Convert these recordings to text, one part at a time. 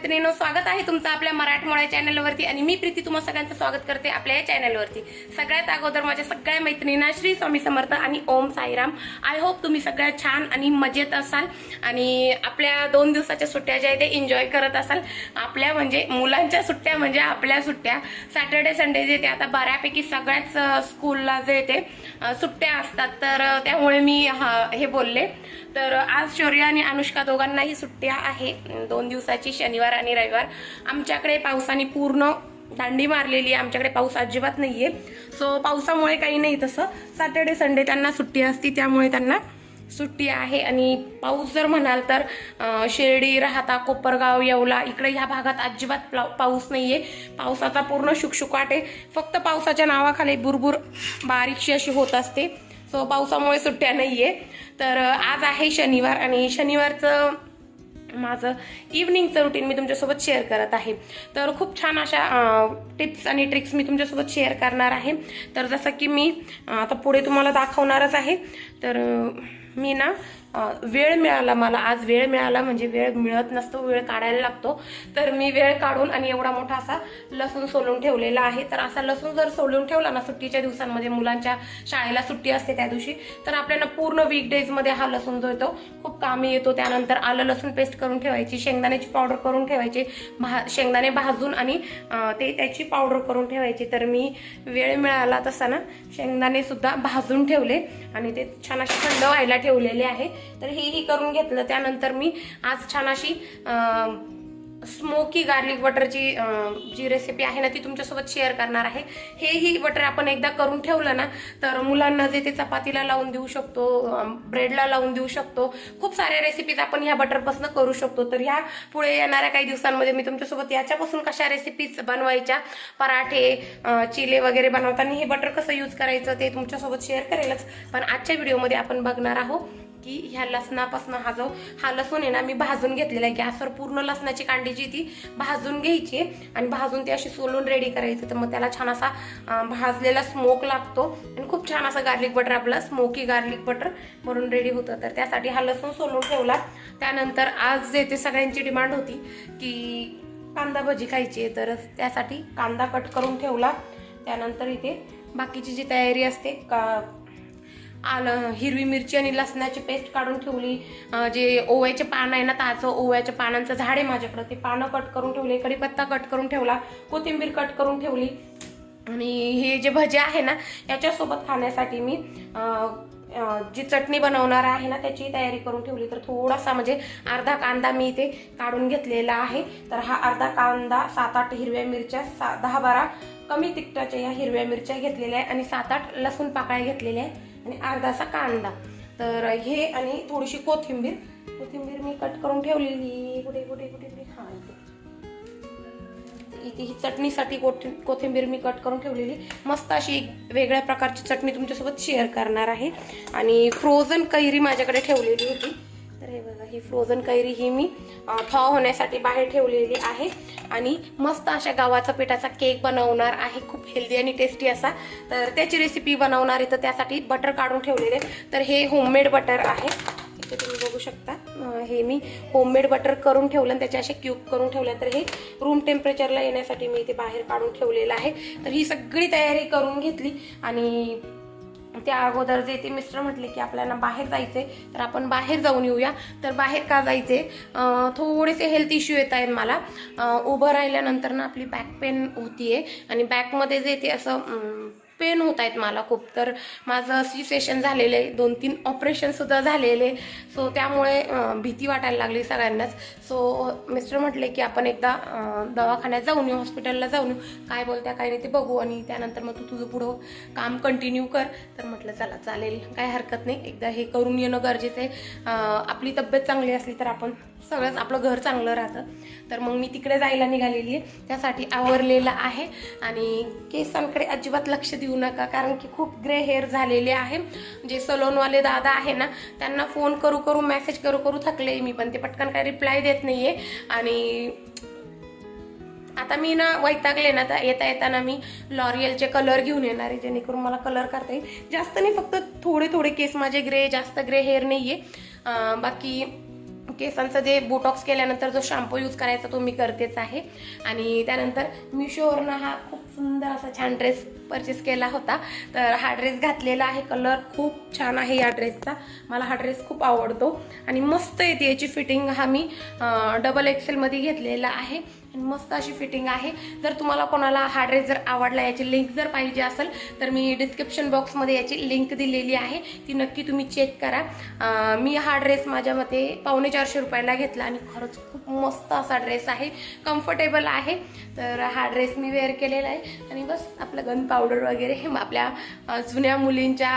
मैत्रिणीनो स्वागत आहे तुमचं आपल्या मराठमोळ्या चॅनलवरती आणि मी प्रीती तुम्हाला सगळ्यांचं स्वागत करते आपल्या या चॅनलवरती. सगळ्यात अगोदर माझ्या सगळ्या मैत्रिणींना श्री स्वामी समर्थ आणि ओम साईराम. आय होप तुम्ही सगळ्या छान आणि मजेत असाल आणि आपल्या दोन दिवसाच्या सुट्ट्या ज्या आहेत ते एन्जॉय करत असाल. आपल्या म्हणजे मुलांच्या सुट्ट्या म्हणजे आपल्या सुट्ट्या. सॅटर्डे संडे जे ते आता बऱ्यापैकी सगळ्याच स्कूलला जे ते सुट्ट्या असतात. तर त्यामुळे मी हे बोलले. तर आज शौर्य आणि अनुष्का दोघांनाही सुट्ट्या आहे. दोन दिवसाची शनिवार आणि रविवार. आमच्याकडे पावसाने पूर्ण दांडी मारलेली आहे. आमच्याकडे पाऊस अजिबात नाही आहे सो पावसामुळे काही नाही तसं. सॅटर्डे संडे त्यांना सुट्टी असती त्यामुळे त्यांना सुट्टी आहे. आणि पाऊस जर म्हणाल तर शिर्डी राहता कोपरगाव येवला इकडे ह्या भागात अजिबात पाऊस पाऊस आहे पावसाचा पूर्ण शुकशुकाट आहे फक्त पावसाच्या नावाखाली बुरबुर बारीकशी अशी होत असते. सो पावसामुळे सुट्ट्या नाहीये. तर आज आहे शनिवार आणि शनिवारचं माझं इव्हनिंगचं रुटीन मी तुमच्यासोबत शेअर करत आहे. तर खूप छान अशा टिप्स आणि ट्रिक्स मी तुमच्यासोबत शेअर करणार आहे. तर जसं की मी आता पुढे तुम्हाला दाखवणारच आहे. तर मी ना वेळ मिळाला मला. आज वेळ मिळाला म्हणजे वेळ मिळत नसतो वेळ काढायला लागतो. तर मी वेळ काढून आणि एवढा मोठा असा लसूण सोलून ठेवलेला आहे. तर असा लसूण जर सोलून ठेवला ना सुट्टीच्या दिवसांमध्ये मुलांच्या शाळेला सुट्टी असते त्या दिवशी तर आपल्याला पूर्ण वीकडेजमध्ये हा लसूण जो येतो खूप कामी येतो. त्यानंतर आलं लसूण पेस्ट करून ठेवायची शेंगदाण्याची पावडर करून ठेवायची भा शेंगदाणे भाजून आणि ते त्याची पावडर करून ठेवायची. तर मी वेळ मिळाला तसा ना शेंगदाणेसुद्धा भाजून ठेवले आणि ते छान असे थंड व्हायला ठेवलेले आहे. तर हेही करून घेतलं. त्यानंतर मी आज छान अशी स्मोकी गार्लिक बटरची जी रेसिपी आहे ना ती तुमच्यासोबत शेअर करणार आहे. हेही बटर आपण एकदा करून ठेवलं ना तर मुलांना जे ते चपातीला लावून देऊ शकतो ब्रेडला लावून देऊ शकतो. खूप साऱ्या रेसिपीज आपण ह्या बटरपासून करू शकतो. तर ह्या पुढे येणाऱ्या काही दिवसांमध्ये मी तुमच्यासोबत याच्यापासून कशा रेसिपीज बनवायच्या पराठे चिले वगैरे बनवताना हे बटर कसं यूज करायचं ते तुमच्यासोबत शेअर करेलच. पण आजच्या व्हिडिओमध्ये आपण बघणार आहोत. की ह्या लसणापासून हा जो हा लसूण आहे ना मी भाजून घेतलेला आहे. गॅसवर पूर्ण लसणाची कांडी जी ती भाजून घ्यायची आणि भाजून ती अशी सोलून रेडी करायची. तर मग त्याला छान असा भाजलेला स्मोक लागतो. आणि खूप छान असा गार्लिक बटर आपलं स्मोकी गार्लिक बटर म्हणून रेडी होतं. तर त्यासाठी हा लसूण सोलून ठेवला. त्यानंतर आज जे ते सगळ्यांची डिमांड होती की कांदा भजी खायची आहे. तर त्यासाठी कांदा कट करून ठेवला. त्यानंतर इथे बाकीची जी तयारी असते का आलं हिरवी मिरची आणि लसणाची पेस्ट काढून ठेवली. जे ओव्याचे पानं आहे ना ताजं ओव्याच्या पानांचं झाड आहे माझ्याकडं. ते पानं कट करून ठेवले कढीपत्ता कट करून ठेवला कोथिंबीर कट करून ठेवली. आणि हे जे भजे आहे ना याच्यासोबत खाण्यासाठी मी जी चटणी बनवणार आहे ना त्याची तयारी करून ठेवली. तर थोडासा म्हणजे अर्धा कांदा मी इथे काढून घेतलेला आहे. तर हा अर्धा कांदा सात आठ हिरव्या मिरच्या सा दहा बारा कमी तिखटाच्या या हिरव्या मिरच्या घेतलेल्या आहे आणि सात आठ लसूण पाकळ्या घेतलेल्या आहे. आणि अर्धासा कांदा. तर हे आणि थोडीशी कोथिंबीर. कोथिंबीर मी कट करून ठेवलेली. कुठे कुठे कुठे कुठे? हा इथे. इथे ही चटणीसाठी कोथिंबीर मी कट करून ठेवलेली. मस्त अशी एक वेगळ्या प्रकारची चटणी तुमच्यासोबत शेअर करणार आहे. आणि फ्रोझन कैरी माझ्याकडे ठेवलेली होती. तर हे बघा ही फ्रोझन कैरी ही मी थॉ होण्यासाठी बाहेर ठेवलेली आहे. आणि मस्त अशा गावाचा पिठाचा केक बनवणार आहे. खूप हेल्दी आणि टेस्टी असा. तर त्याची रेसिपी बनवणार आहे तर त्यासाठी बटर काढून ठेवलेले तर हे होममेड बटर आहे. इथे तुम्ही बघू शकता. हे मी होममेड बटर करून ठेवलं आणि त्याचे असे क्यूब करून ठेवले तर हे रूम टेम्परेचरला येण्यासाठी मी इथे बाहेर काढून ठेवलेलं आहे. तर ही सगळी तयारी करून घेतली. आणि त्या अगोदर जे ते मिस्टर म्हटले की आपल्याला बाहेर जायचंय तर आपण बाहेर जाऊन येऊया. तर बाहेर का जायचे थोडेसे हेल्थ इश्यू येत आहेत मला. उभं राहिल्यानंतर ना आपली बॅक पेन होतीये. आणि बॅकमध्ये जे ते असं पेन होत आहेत मला खूप. तर माझं सी सेशन झालेलं आहे दोन तीन ऑपरेशनसुद्धा झालेले. सो त्यामुळे भीती वाटायला लागली सगळ्यांनाच. सो मिस्टर म्हटले की आपण एकदा दवाखान्यात जाऊन येऊ हॉस्पिटलला जाऊन येऊ. काय बोलत्या काय नाही ते बघू आणि त्यानंतर मग तू तुझं पुढं काम कंटिन्यू कर. तर म्हटलं चला चालेल काय हरकत नाही. एकदा हे करून येणं गरजेचं आहे. आपली तब्येत चांगली असली तर आपण सगळंच आपलं घर चांगलं राहतं. तर मग मी तिकडे जायला निघालेली आहे. त्यासाठी आवरलेलं आहे आणि केसांकडे अजिबात लक्ष देऊ नका कारण की खूप ग्रे हेअर झालेले आहे. जे सलोनवाले दादा आहे ना त्यांना फोन करू करू मेसेज करू करू थकले मी पण ते पटकन काही रिप्लाय देत नाहीये. आणि आता मी ना वैतागले ना तर येता येताना मी लॉरियलचे कलर घेऊन येणार आहे जेणेकरून मला कलर करता येईल. जास्त नाही फक्त थोडे थोडे केस माझे ग्रे जास्त ग्रे हेअर नाही आहे बाकी केसांचं जे बोटॉक्स केल्यानंतर जो शॅम्पू यूज करायचा तो मी करतेच आहे. आणि त्यानंतर मिशोवरनं हा खूप सुंदर असा छान ड्रेस परचेस केला होता. तर हा ड्रेस घातलेला आहे. कलर खूप छान आहे या ड्रेसचा मला हा ड्रेस खूप आवडतो. आणि मस्त येते याची फिटिंग हा मी डबल एक्सेलमध्ये घेतलेला आहे. आणि मस्त अशी फिटिंग आहे. जर तुम्हाला कोणाला हा ड्रेस जर आवडला याची लिंक जर पाहिजे असेल तर मी डिस्क्रिप्शन बॉक्समध्ये याची लिंक दिलेली आहे. ती नक्की तुम्ही चेक करा. आ, मी हा ड्रेस माझ्या मते पावणे चारशे रुपयाला घेतला आणि खरंच खूप मस्त असा ड्रेस आहे. कम्फर्टेबल आहे. तर हा ड्रेस मी वेअर केलेला आहे. आणि बस आपलं गंध पावडर वगैरे हे आपल्या जुन्या मुलींच्या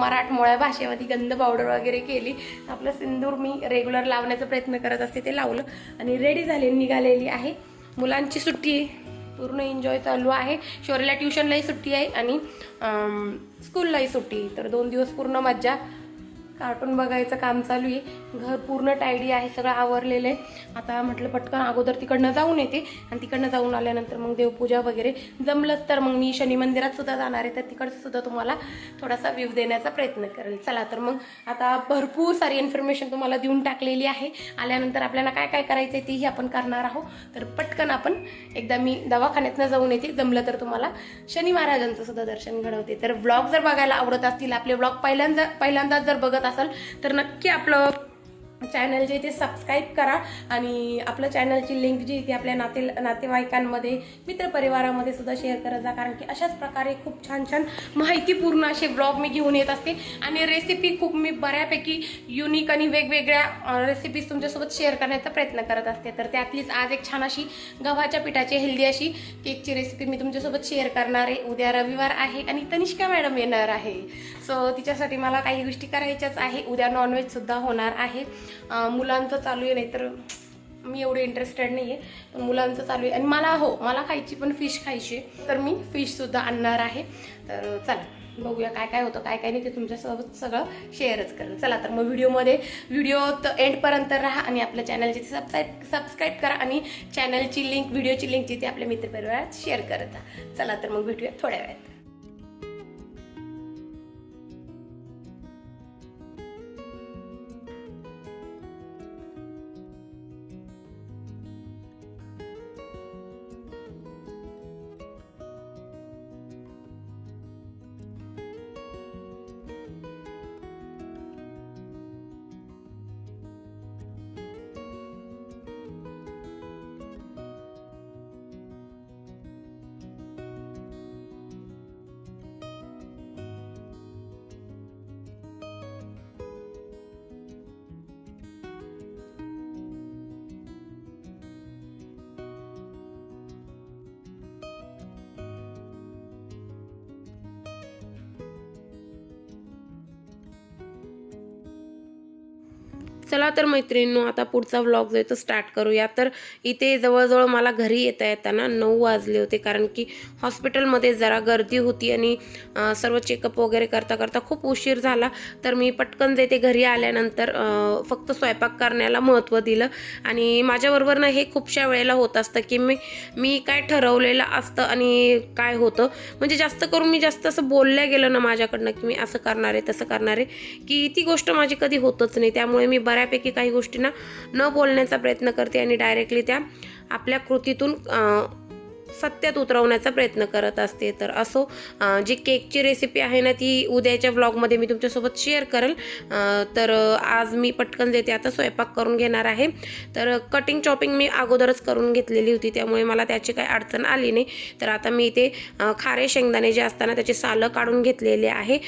मराठमोळ्या भाषेमध्ये गंध पावडर वगैरे केली. आपलं सिंदूर मी रेग्युलर लावण्याचा प्रयत्न करत असते ते लावलं. आणि रेडी झाले निघालेली आहे. मुलांची सुट्टी पूर्ण एन्जॉय चालू आहे. शौर्यला ट्युशनलाही सुट्टी आहे आणि स्कूललाही सुट्टी तर दोन दिवस पूर्ण मज्जा. कार्टून बघायचं काम चालू आहे. घर पूर्ण टायडी आहे सगळं आवरलेलं आहे. आता म्हटलं पटकन अगोदर तिकडनं जाऊन येते आणि तिकडनं जाऊन आल्यानंतर मग देवपूजा वगैरे जमलंच तर मग मी शनी मंदिरात सुद्धा जाणार आहे तर तिकडचं सुद्धा तुम्हाला थोडासा व्ह्यू देण्याचा प्रयत्न करेल. चला तर मग आता भरपूर सारी इन्फॉर्मेशन तुम्हाला देऊन टाकलेली आहे. आल्यानंतर आपल्याला काय काय करायचं आहे तेही आपण करणार आहोत. तर पटकन आपण एकदा मी दवाखान्यातनं जाऊन येते. जमलं तर तुम्हाला शनी महाराजांचं सुद्धा दर्शन घडवते. तर ब्लॉग जर बघायला आवडत असतील आपले ब्लॉग पहिल्यांदा पहिल्यांदाच जर बघत असाल तर नक्की आपलं चॅनल जे ते सबस्क्राईब करा आणि आपलं चॅनलची लिंक जी आहे ती आपल्या नाते नातेवाईकांमध्ये मित्रपरिवारामध्ये सुद्धा शेअर करत जा. कारण की अशाच प्रकारे खूप छान छान माहितीपूर्ण असे ब्लॉग मी घेऊन येत असते. आणि रेसिपी खूप मी बऱ्यापैकी युनिक आणि वेगवेगळ्या रेसिपीज तुमच्यासोबत शेअर करण्याचा प्रयत्न करत असते. तर त्यातलीच आज एक छान अशी गव्हाच्या पिठाची हेल्दी अशी केकची रेसिपी मी तुमच्यासोबत शेअर करणार आहे. उद्या रविवार आहे आणि तनिष्का मॅडम येणार आहे. सो तिच्यासाठी मला काही गोष्टी करायच्याच आहे. उद्या नॉनव्हेजसुद्धा होणार आहे. मुलांचं चालू आहे नाहीतर मी एवढे इंटरेस्टेड नाही आहे पण मुलांचं चालू आहे. आणि मला हो मला खायची पण फिश खायची आहे. तर मी फिशसुद्धा आणणार आहे. तर चला बघूया काय काय होतं काय काय नाही ते तुमच्यासोबत सगळं शेअरच करेल चला तर मग व्हिडिओमध्ये व्हिडिओ एंडपर्यंत राहा आणि आपल्या चॅनलची सबस्क्राईब सबस्क्राईब करा आणि चॅनलची लिंक व्हिडिओची लिंक जिथे ती आपल्या मित्रपरिवारात शेअर करत चला तर मग भेटूया थोड्या वेळात. चला तर मैत्रिणींनो आता पुढचा व्लॉग जो आहे तो स्टार्ट करूया. तर इथे जवळजवळ मला घरी येता येताना नऊ वाजले होते कारण की हॉस्पिटलमध्ये जरा गर्दी होती आणि सर्व चेकअप वगैरे करता करता खूप उशीर झाला. तर मी पटकन जे ते घरी आल्यानंतर फक्त स्वयंपाक करण्याला महत्त्व दिलं. आणि माझ्याबरोबर ना हे खूपशा वेळेला होत असतं की मी मी काय ठरवलेलं असतं आणि काय होतं. म्हणजे जास्त करून मी जास्त असं बोलल्या गेलं ना माझ्याकडनं की मी असं करणार आहे तसं करणार आहे की ती गोष्ट माझी कधी होतच नाही. त्यामुळे मी बऱ्या बऱ्यापैकी काही गोष्टींना न बोलण्याचा प्रयत्न करते आणि डायरेक्टली त्या आपल्या कृतीतून सत्यात उतरवण्याचा प्रयत्न करत असते. तर असो जी केकची रेसिपी आहे ना ती उद्याच्या व्लॉगमध्ये मी तुमच्यासोबत शेअर करेल. तर आज मी पटकन देते. आता स्वयंपाक करून घेणार आहे. तर कटिंग चॉपिंग मी अगोदरच करून घेतलेली होती. त्यामुळे मला त्याची काही अडचण आली नाही. तर आता मी इथे खारे शेंगदाणे जे असताना त्याची सालं काढून घेतलेले आहे.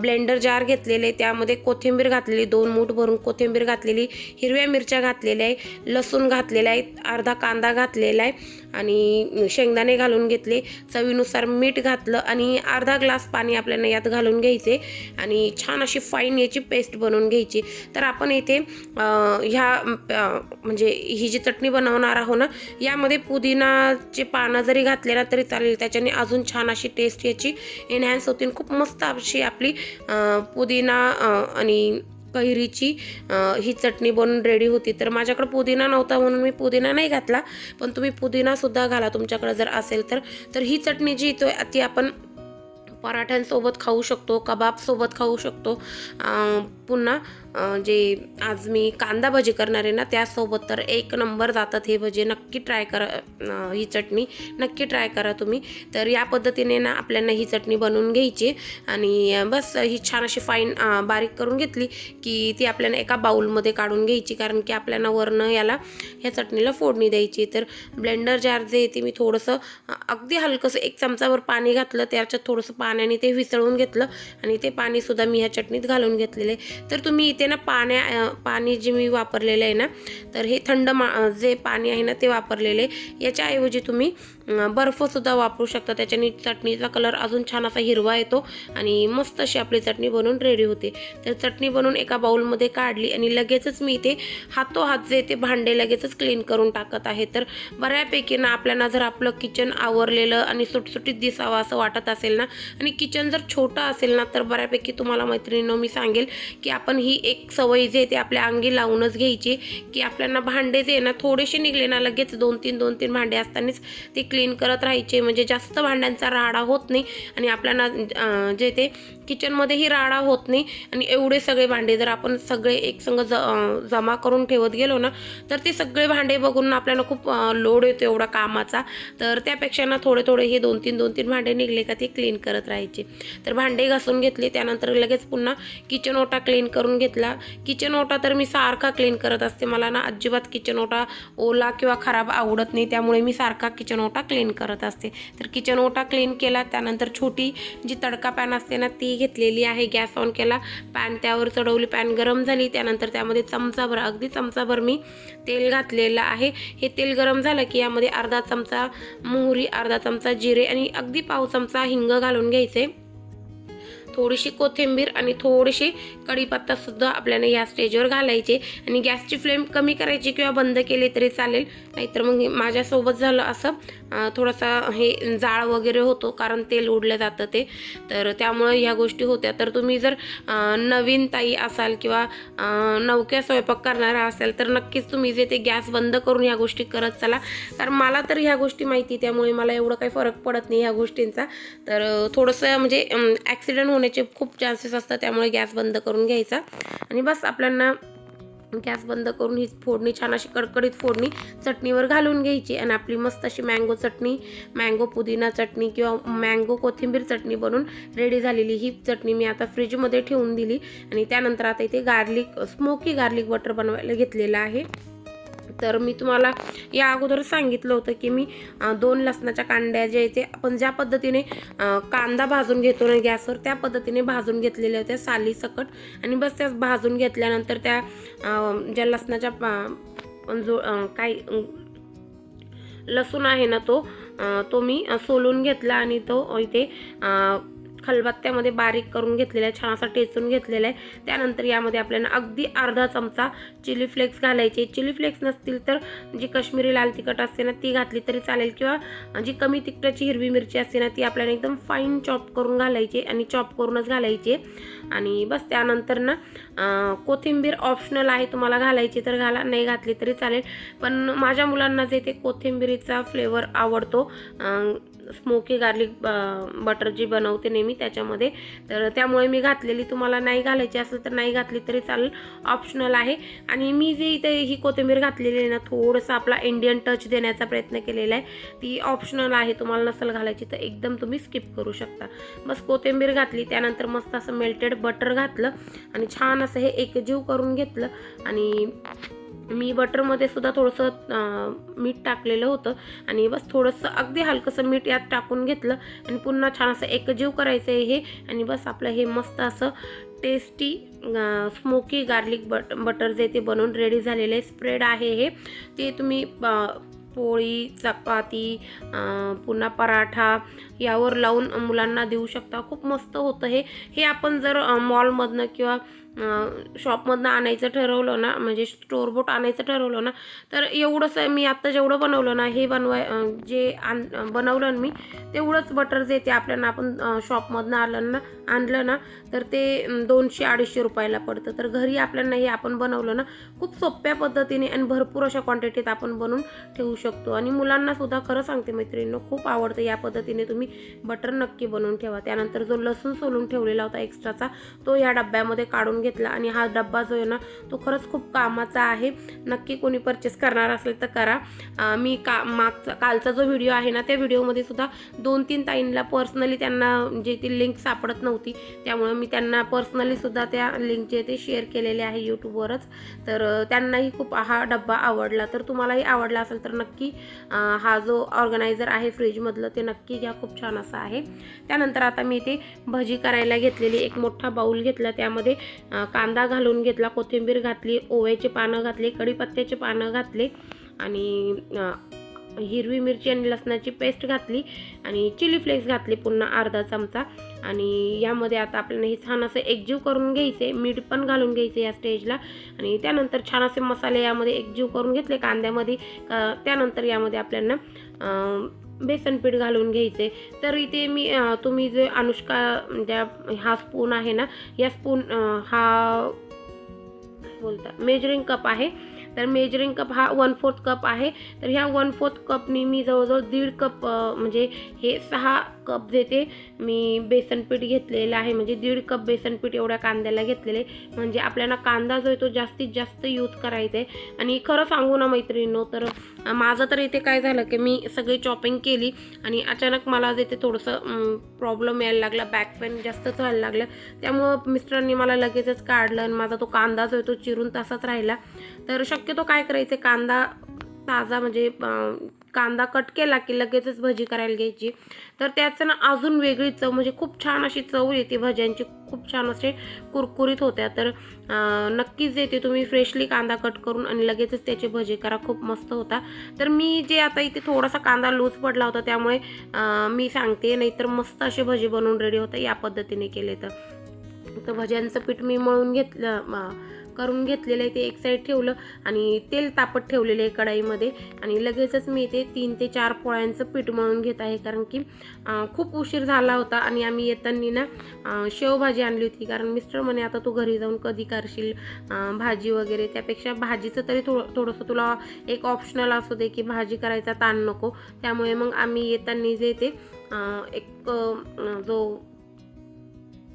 ब्लेंडर जार घेतलेले त्यामध्ये कोथिंबीर घातलेली दोन मूठ भरून कोथिंबीर घातलेली हिरव्या मिरच्या घातलेल्या आहे लसूण घातलेला आहे अर्धा कांदा घातलेला आहे आणि शेंगदाणे घालून घेतले. चवीनुसार मीठ घातलं आणि अर्धा ग्लास पाणी आपल्याला यात घालून घ्यायचे आणि छान अशी फाईन याची पेस्ट बनवून घ्यायची. तर आपण इथे ह्या म्हणजे ही जी चटणी बनवणार आहोत ना यामध्ये पुदिनाचे पानं जरी घातले ना तरी चालेल. त्याच्याने अजून छान अशी टेस्ट याची एनहॅन्स होती खूप मस्त अशी आपली पुदिना आणि कैरीची ही चटणी बनून रेडी होती. तर माझ्याकडे पुदिना नव्हता म्हणून मी पुदिना नाही घातला. पण तुम्ही पुदिनासुद्धा घाला. तुमच्याकडे जर असेल तर. तर ही चटणी जी तो ती आपण पराठ्यांसोबत खाऊ शकतो कबाबसोबत खाऊ शकतो. पुन्हा जे आज मी कांदा भजी करणार आहे ना त्यासोबत तर एक नंबर जातात हे भजे. नक्की ट्राय करा ही चटणी नक्की ट्राय करा तुम्ही. तर या पद्धतीने ना आपल्याला ही चटणी बनवून घ्यायची आणि बस ही छान अशी फाईन बारीक करून घेतली की ती आपल्याला एका बाऊलमध्ये काढून घ्यायची. कारण की आपल्याला वरनं याला ह्या चटणीला फोडणी द्यायची. तर ब्लेंडर जार जे ते मी थोडंसं अगदी हलकंसं एक चमचावर पाणी घातलं. त्याच्यात थोडंसं पाण्याने ते विसळून घेतलं आणि ते पाणीसुद्धा मी ह्या चटणीत घालून घेतलेले तर तुम्ही इथे ना पाण्या पाणी जे मी वापरलेलं आहे ना तर हे थंड मा जे पाणी आहे ना ते वापरलेले याच्याऐवजी तुम्ही बर्फसुद्धा वापरू शकता. त्याच्याने चटणीचा कलर अजून छान असा हिरवा येतो आणि मस्त अशी आपली चटणी बनवून रेडी होते. तर चटणी बनवून एका बाउलमध्ये काढली आणि लगेचच मी इथे हातोहात जे ते भांडे लगेचच क्लीन करून टाकत आहे. तर बऱ्यापैकी ना आपल्याला जर आपलं किचन आवरलेलं आणि सुटसुटीत दिसावं असं वाटत असेल ना आणि किचन जर छोटं असेल ना तर बऱ्यापैकी तुम्हाला मैत्रिणीनं मी सांगेल की आपण ही एक सवय जे ते आपल्या अंगी लावूनच घ्यायची की आपल्याला भांडे जे ना थोडेसे निघले ना लगेच दोन तीन दोन तीन भांडे असतानाच ते क्लीन करत राहायचे. म्हणजे जास्त भांड्यांचा राडा होत नाही आणि आपल्याला जे ते किचनमध्येही राडा होत नाही आणि एवढे सगळे भांडे जर आपण सगळे एकसंग ज जमा करून ठेवत गेलो ना तर ते सगळे भांडे बघून आपल्याला खूप लोड येतो एवढा कामाचा. तर त्यापेक्षा ना थोडे थोडे हे दोन तीन दोन तीन भांडे निघले का ते क्लीन करत राहायचे. तर भांडे घासून घेतले त्यानंतर लगेच पुन्हा किचन ओटा क्लीन करून घेतला. किचन ओटा तर मी सारखा क्लीन करत असते. मला ना अजिबात किचन ओटा ओला किंवा खराब आवडत नाही त्यामुळे मी सारखा किचन ओटा क्लीन करत असते. तर किचन ओटा क्लीन केला त्यानंतर छोटी जी तडका पॅन असते ना ती घेतलेली आहे. गॅस ऑन केला पॅन त्यावर चढवली पॅन गरम झाली. त्यानंतर त्यामध्ये चमचाभर अगदी चमचाभर मी तेल घातलेलं आहे. हे तेल गरम झालं की यामध्ये अर्धा चमचा मोहरी अर्धा चमचा जिरे आणि अगदी पाव चमचा हिंग घालून घ्यायचे. थोडीशी कोथिंबीर आणि थोडीशी कढीपत्तासुद्धा आपल्याला या स्टेजवर घालायचे. आणि गॅसची फ्लेम कमी करायची किंवा बंद केली तरी चालेल. नाहीतर मग माझ्यासोबत झालं असं थोडंसं थोडासा हे जाळ वगैरे होतो कारण तेल उडलं जातं ते. तर त्यामुळे ह्या गोष्टी होत्या. तर तुम्ही जर नवीन ताई असाल किंवा नवक्या स्वयंपाक करणारा असाल तर नक्कीच तुम्ही जे ते गॅस बंद करून ह्या गोष्टी करत चला. कारण मला तर ह्या गोष्टी माहिती त्यामुळे मला एवढं काही फरक पडत नाही ह्या गोष्टींचा. तर थोडंसं म्हणजे ॲक्सिडेंट होण्याची खूप चान्सेस असतात त्यामुळे गॅस बंद करून घ्यायचा. आणि बस आपल्याला गॅस बंद करून ही फोडणी छान अशी कडकडीत फोडणी चटणीवर घालून घ्यायची. आणि आपली मस्त अशी मँगो चटणी मँगो पुदिना चटणी किंवा मँगो कोथिंबीर चटणी बनून रेडी झालेली ही चटणी मी आता फ्रीजमध्ये ठेवून दिली. आणि त्यानंतर आता इथे गार्लिक स्मोकी गार्लिक बटर बनवायला घेतलेलं आहे. तर मी तुम्हाला या अगोदर सांगितलं होतं की मी दोन लसणाच्या कांड्या जे ते आपण ज्या पद्धतीने कांदा भाजून घेतो ना गॅसवर त्या पद्धतीने भाजून घेतलेल्या होत्या साली सकट. आणि बस त्या भाजून घेतल्यानंतर त्या ज्या लसणाच्या जो काही काय लसूण आहे ना तो तो मी सोलून घेतला आणि तो इथे खलबत्त्यामध्ये बारीक करून घेतलेला आहे छान असा टेचून घेतलेला आहे. त्यानंतर यामध्ये आपल्याला अगदी अर्धा चमचा चिली फ्लेक्स घालायचे. चिली फ्लेक्स नसतील तर जी काश्मीरी लाल तिखट असते ना ती घातली तरी चालेल. किंवा जी कमी तिखटाची हिरवी मिरची असते ना ती आपल्याला एकदम फाईन चॉप करून घालायची आणि चॉप करूनच घालायची. आणि बस त्यानंतर ना कोथिंबीर ऑप्शनल आहे तुम्हाला घालायची तर घाला नाही घातली तरी चालेल. पण माझ्या मुलांना जे ते कोथिंबीरीचा फ्लेवर आवडतो स्मोकी गार्लिक बटर जी बनवते नेहमी त्याच्यामध्ये. तर त्यामुळे मी घातलेली तुम्हाला नाही घालायची असेल तर नाही घातली तरी चालेल. ऑप्शनल आहे. आणि मी जे इथे ही कोथिंबीर घातलेली आहे ना थोडंसं आपला इंडियन टच देण्याचा प्रयत्न केलेला आहे. ती ऑप्शनल आहे तुम्हाला नसेल घालायची तर एकदम तुम्ही स्किप करू शकता. बस कोथिंबीर घातली त्यानंतर मस्त असं मेल्टेड बटर घातलं आणि छान असं हे एकजीव करून घेतलं. आणि मी बटरमध्ये सुद्धा थोडंसं मीठ टाकलेलं होतं आणि बस थोडंसं अगदी हलकंसं मीठ यात टाकून घेतलं आणि पुन्हा छान असं एकजीव करायचं आहे हे आणि बस आपलं हे मस्त असं tasty smoky garlic but butter जे ते बनवून रेडी झालेले स्प्रेड आहे हे. ते तुम्ही पोळी चपाती पुन्हा पराठा यावर लावून मुलांना देऊ शकता. खूप मस्त होतं हे. हे आपण जर मॉलमधनं किंवा शॉपमधनं आणायचं ठरवलं ना म्हणजे स्टोरबोट आणायचं ठरवलं ना तर एवढंच मी आत्ता जेवढं बनवलं ना हे बनवाय जे आण बनवलं ना मी तेवढंच बटर जे ते आपल्याला. आपण शॉपमधनं आलं ना आणलं ना तर ते दोनशे अडीचशे रुपयाला पडतं. तर घरी आपल्याला हे आपण बनवलं ना खूप सोप्या पद्धतीने आणि भरपूर अशा क्वांटिटीत आपण बनवून ठेवू शकतो. आणि मुलांनासुद्धा खरं सांगते मैत्रिणींनो खूप आवडतं या पद्धतीने तुम्ही बटर नक्की बनवून ठेवा. त्यानंतर जो लसूण सोलून ठेवलेला होता एक्स्ट्राचा तो या डब्यामध्ये काढून करून घेतला आणि हा डब्बा जो आहे ना तो खरंच खूप कामाचा आहे. नक्की कोणी परचेस करणार असेल तर करा. मी का मागचा कालचा जो व्हिडिओ आहे ना त्या व्हिडिओमध्ये सुद्धा दोन तीन ताईंना पर्सनली त्यांना जे ती लिंक सापडत नव्हती. त्यामुळे मी त्यांना पर्सनली सुद्धा त्या लिंकचे ते शेअर केलेले आहे यूट्यूबवरच तर त्यांनाही खूप हा डब्बा आवडला. तर तुम्हालाही आवडला असेल तर नक्की हा जो ऑर्गनायझर आहे फ्रीजमधलं ते नक्की घ्या. खूप छान असं आहे. त्यानंतर आता मी ते भजी करायला घेतलेली एक मोठा बाऊल घेतला. त्यामध्ये कांदा घालून घेतला कोथिंबीर घातली ओव्याचे पानं घातले कढीपत्त्याचे पानं घातले आणि हिरवी मिरची आणि लसणाची पेस्ट घातली आणि चिली फ्लेक्स घातली पुन्हा अर्धा चमचा. आणि यामध्ये आता आपल्याला हे छान असं एकजीव करून घ्यायचे मीठ पण घालून घ्यायचे या स्टेजला. आणि त्यानंतर छान असे मसाले यामध्ये एकजीव करून घेतले कांद्यामध्ये. त्यानंतर यामध्ये आपल्याला बेसनपीठ बेसन पीठ घालून घ्यायचे. तर इथे मी तुम्ही जे अनुष्का ज्या हा स्पून आहे ना या स्पून हा बोलता मेजरिंग कप आहे. तर मेजरिंग कप हा वन फोर्थ कप आहे. तर ह्या वन फोर्थ कपनी मी जवळजवळ दीड कप म्हणजे हे सहा कप देते. मी बेसनपीठ घेतलेलं आहे. म्हणजे दीड कप बेसनपीठ एवढ्या कांद्याला घेतलेले. म्हणजे आपल्याला कांदा जो आहे तो जास्तीत जास्त यूज करायचा आहे आणि खरं सांगू ना मैत्रिणींनो तर माझं तर इथे काय झालं की मी सगळी चॉपिंग केली आणि अचानक मला जे ते थोडंसं प्रॉब्लेम यायला लागला. बॅक पेन जास्तच व्हायला लागलं. त्यामुळं मिस्टरांनी मला लगेचच काढलं आणि माझा तो कांदा जो आहे तो चिरून तसाच राहिला. तर शक्यतो काय करायचं कांदा ताजा म्हणजे कांदा कट केला की लगेचच भजी करायला घ्यायची. तर त्याचं ना अजून वेगळी चव म्हणजे खूप छान अशी चव येते भज्यांची. खूप छान असे कुरकुरीत होत्या. तर नक्कीच येते तुम्ही फ्रेशली कांदा कट करून आणि लगेचच त्याचे भजे करा. खूप मस्त होता. तर मी जे आता इथे थोडासा कांदा लूज पडला होता त्यामुळे मी सांगते नाहीतर मस्त असे भजे बनवून रेडी होतं या पद्धतीने केले तर. तर भज्यांचं पीठ मी मळून घेतलं करून घेतलेलं आहे ते एक साईड ठेवलं आणि तेल तापत ठेवलेलं आहे कढाईमध्ये. आणि लगेचच मी ते तीन ते चार पोळ्यांचं पीठ मळून घेत आहे कारण की खूप उशीर झाला होता आणि आम्ही येताना ना शेवभाजी आणली होती. कारण मिस्टर म्हणे आता तू घरी जाऊन कधी करशील भाजी वगैरे? त्यापेक्षा भाजीचं तरी थोडं थोडंसं तुला एक ऑप्शनल असू दे की भाजी करायचा ताण नको. त्यामुळे मग आम्ही येताना जे ते एक जो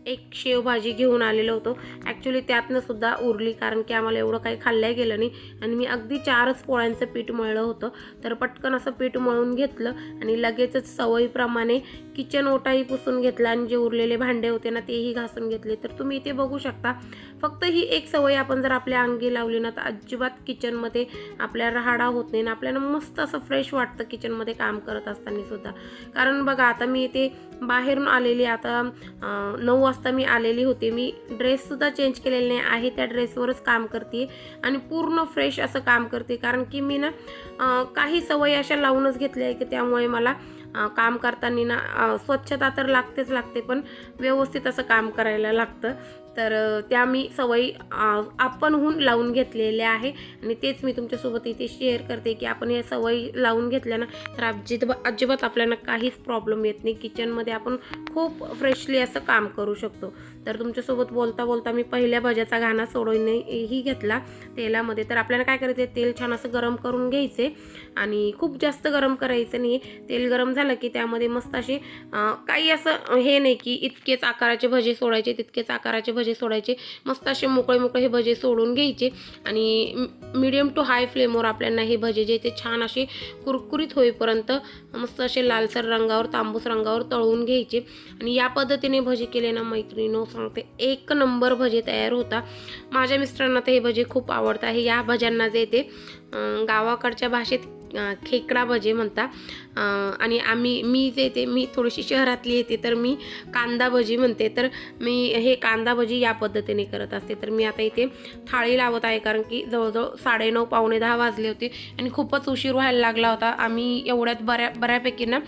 एक शेवभाजी घेऊन आलेलो होतो. ॲक्च्युली त्यातनं सुद्धा उरली कारण की आम्हाला एवढं काही खाल्लं गेलं नाही. आणि मी अगदी चारच पोळ्यांचं पीठ मळलं होतं. तर पटकन असं पीठ मळून घेतलं आणि लगेचच सवयीप्रमाणे किचन ओटाही पुसून घेतला आणि जे उरलेले भांडे होते ना तेही घासून घेतले. तर तुम्ही इथे बघू शकता फक्त ही एक सवय आपण जर आपल्या अंगी लावली ना तर अजिबात किचनमध्ये आपल्या राहाडा होत नाही ना आपल्याला मस्त असं फ्रेश वाटतं किचनमध्ये काम करत असताना सुद्धा. कारण बघा आता मी इथे बाहेरून आलेली आता नऊ वाजता मी आलेली होती. मी ड्रेससुद्धा चेंज केलेले नाही. आहे त्या ड्रेसवरच काम करते आणि पूर्ण फ्रेश असं काम करते कारण की मी ना काही सवयी अशा लावूनच घेतल्या आहे की त्यामुळे मला काम करताना ना स्वच्छता तर लागतेच लागते पण व्यवस्थित असं काम करायला लागतं. तर त्या मी सवयी आपणहून लावून घेतलेल्या आहे. आणि तेच मी तुमच्यासोबत इथे शेअर करते की आपण या सवयी लावून घेतल्या ना तर अजिब अजिबात आपल्याला काहीच प्रॉब्लेम येत नाही. किचनमध्ये आपण खूप फ्रेशली असं काम करू शकतो. तर तुमच्यासोबत बोलता बोलता मी पहिल्या भज्याचा घाणा सोडवणेही घेतला तेलामध्ये. तर आपल्याला काय करायचं आहे तेल छान असं गरम करून घ्यायचे. आणि खूप जास्त गरम करायचं नाही तेल गरम झालं की त्यामध्ये मस्त असे काही असं हे नाही की इतकेच आकाराचे भजे सोडायचे तितकेच आकाराचे भजे भजे सोडायचे. मस्त असे मोकळे मोकळे हे भजे सोडून घ्यायचे. आणि मिडियम टू हाय फ्लेमवर आपल्याला हे भजे जे ते छान असे कुरकुरीत होईपर्यंत मस्त असे लालसर रंगावर तांबूस रंगावर तळून घ्यायचे. आणि या पद्धतीने भजे केले ना मैत्रिणीनो सांगते एक नंबर भजे तयार होता. माझ्या मिस्टरांना तर हे भजे खूप आवडत आहे या भज्यांना जे ते गावाकडच्या भाषेत खेकडा भजे म्हणता. आणि आम्ही मी जे ते मी थोडीशी शहरातली येते तर मी कांदा भजी म्हणते. तर मी हे कांदा भजी या पद्धतीने करत असते. तर मी आता इथे थाळी लावत आहे. कारण की जवळजवळ साडेनऊ पावणे दहा वाजले होते आणि खूपच उशीर व्हायला लागला होता. आम्ही एवढ्यात बऱ्या बऱ्यापैकी ना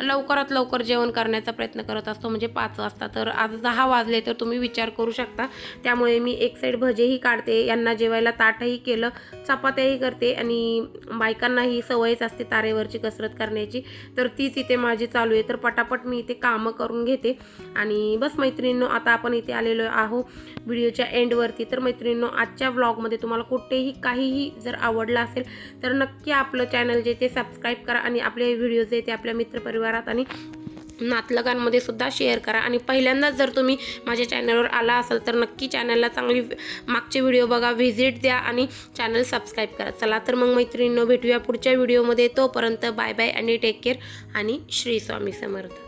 लवकरात लवकर जेवण करण्याचा प्रयत्न करत असतो. म्हणजे पाच वाजता. तर आज दहा वाजले तर तुम्ही विचार करू शकता. त्यामुळे मी एक साईड भजेही काढते. यांना जेवायला ताटही केलं. चपात्याही करते. आणि बायकांनाही सवयच असते तारेवरची कसरत करण्याची तर तीच इथे माझी चालू आहे. तर पटापट मी इथे कामं करून घेते. आणि बस मैत्रिणींनो आता आपण इथे आलेलो आहो व्हिडिओच्या एंडवरती तर मैत्रिणींनो आजच्या व्लॉगमध्ये तुम्हाला कुठेही काहीही जर आवडलं असेल तर नक्की आपलं चॅनल जे ते सबस्क्राईब करा. आणि आपले व्हिडिओ जे ते आपल्या मित्रपरिवारात आणि नातलगांमध्ये सुद्धा शेअर करा. आणि पहिल्यांदाच जर तुम्ही माझ्या चॅनलवर आला असाल तर नक्की चॅनलला चांगली मागचे व्हिडिओ बघा व्हिजिट द्या आणि चॅनल सबस्क्राईब करा. चला तर मग मैत्रिणींनो भेटूया पुढच्या व्हिडिओमध्ये तोपर्यंत बाय बाय आणि टेक केअर आणि श्री स्वामी समर्थ.